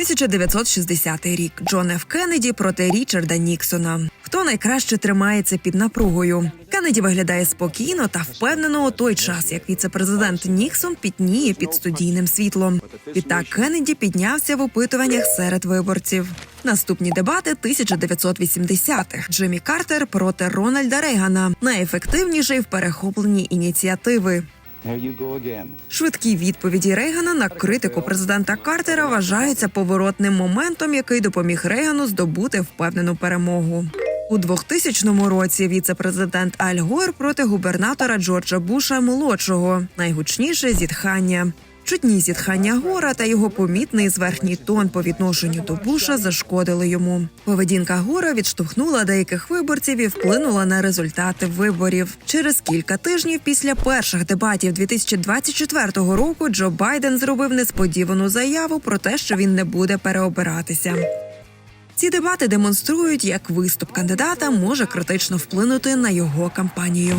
1960 рік. Джон Ф. Кеннеді проти Річарда Ніксона. Хто найкраще тримається під напругою? Кеннеді виглядає спокійно та впевнено у той час, як віце-президент Ніксон пітніє під студійним світлом. Відтак Кеннеді піднявся в опитуваннях серед виборців. Наступні дебати 1980-х. Джиммі Картер проти Рональда Рейгана. Найефективніший в перехопленні ініціативи. Швидкі відповіді Рейгана на критику президента Картера вважаються поворотним моментом, який допоміг Рейгану здобути впевнену перемогу. У 2000 році віце-президент Аль Гор проти губернатора Джорджа Буша молодшого. Найгучніше зітхання. Чутні зітхання Гора та його помітний зверхній тон по відношенню до Буша зашкодили йому. Поведінка Гора відштовхнула деяких виборців і вплинула на результати виборів. Через кілька тижнів після перших дебатів 2024 року Джо Байден зробив несподівану заяву про те, що він не буде переобиратися. Ці дебати демонструють, як виступ кандидата може критично вплинути на його кампанію.